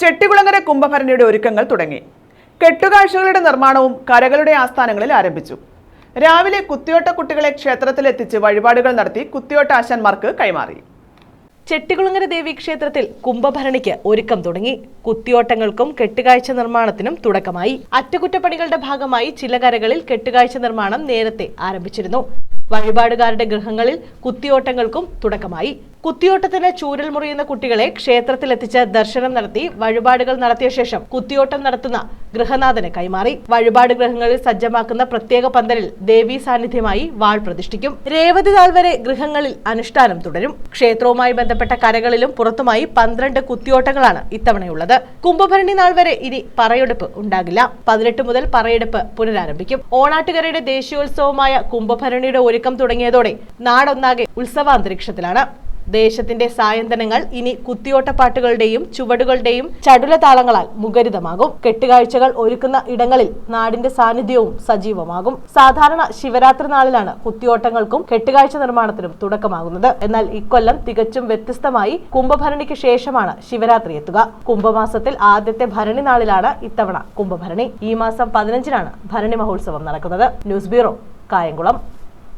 ചെട്ടികുളങ്ങര കുംഭഭരണിയുടെ ഒരുക്കങ്ങൾ തുടങ്ങി. കെട്ടുകാഴ്ചകളുടെ നിർമ്മാണവും കരകളുടെ ആസ്ഥാനങ്ങളിൽ ആരംഭിച്ചു. രാവിലെ കുത്തിയോട്ട കുട്ടികളെ ക്ഷേത്രത്തിലെത്തിച്ച് വഴിപാടുകൾ നടത്തി കുത്തിയോട്ട ആശാന്മാർക്ക് കൈമാറി. ചെട്ടികുളങ്ങര ദേവി ക്ഷേത്രത്തിൽ കുംഭഭരണിക്ക് ഒരുക്കം തുടങ്ങി. കുത്തിയോട്ടങ്ങൾക്കും കെട്ടുകാഴ്ച നിർമ്മാണത്തിനും തുടക്കമായി. അറ്റകുറ്റപ്പണികളുടെ ഭാഗമായി ചില കരകളിൽ കെട്ടുകാഴ്ച നിർമ്മാണം നേരത്തെ ആരംഭിച്ചിരുന്നു. വഴിപാടുകാരുടെ ഗൃഹങ്ങളിൽ കുത്തിയോട്ടങ്ങൾക്കും തുടക്കമായി. കുത്തിയോട്ടത്തിന് ചൂരൽ മുറിയുന്ന കുട്ടികളെ ക്ഷേത്രത്തിലെത്തിച്ച് ദർശനം നടത്തി വഴിപാടുകൾ നടത്തിയ ശേഷം കുത്തിയോട്ടം നടത്തുന്ന ഗൃഹനാഥന് കൈമാറി. വഴിപാട് ഗൃഹങ്ങളിൽ സജ്ജമാക്കുന്ന പ്രത്യേക പന്തലിൽ ദേവീ സാന്നിധ്യമായി വാൾ പ്രതിഷ്ഠിക്കും. രേവതി നാൾ വരെ ഗൃഹങ്ങളിൽ അനുഷ്ഠാനം തുടരും. ക്ഷേത്രവുമായി ബന്ധപ്പെട്ട കരകളിലും പുറത്തുമായി പന്ത്രണ്ട് കുത്തിയോട്ടങ്ങളാണ് ഇത്തവണയുള്ളത്. കുംഭഭരണി നാൾ വരെ ഇനി പറയെടുപ്പ് ഉണ്ടാകില്ല. പതിനെട്ട് മുതൽ പറയെടുപ്പ് പുനരാരംഭിക്കും. ഓണാട്ടുകരയുടെ ദേശീയോത്സവമായ കുംഭഭരണിയുടെ ഒരുക്കം തുടങ്ങിയതോടെ നാടൊന്നാകെ ഉത്സവാന്തരീക്ഷത്തിലാണ്. ദേശത്തിന്റെ സായന്തനങ്ങൾ ഇനി കുത്തിയോട്ടപ്പാട്ടുകളുടെയും ചുവടുകളുടെയും ചടുലതാളങ്ങളാൽ മുഖരിതമാകും. കെട്ടുകാഴ്ചകൾ ഒരുക്കുന്ന ഇടങ്ങളിൽ നാടിന്റെ സാന്നിധ്യവും സജീവമാകും. സാധാരണ ശിവരാത്രി നാളിലാണ് കുത്തിയോട്ടങ്ങൾക്കും കെട്ടുകാഴ്ച നിർമ്മാണത്തിനും തുടക്കമാകുന്നത്. എന്നാൽ ഇക്കൊല്ലം തികച്ചും വ്യത്യസ്തമായി കുംഭഭരണിക്ക് ശേഷമാണ് ശിവരാത്രി എത്തുക. കുംഭമാസത്തിൽ ആദ്യത്തെ ഭരണി നാളിലാണ് ഇത്തവണ കുംഭഭരണി. ഈ മാസം പതിനഞ്ചിനാണ് ഭരണി മഹോത്സവം നടക്കുന്നത്. News bureau Kayamkulam.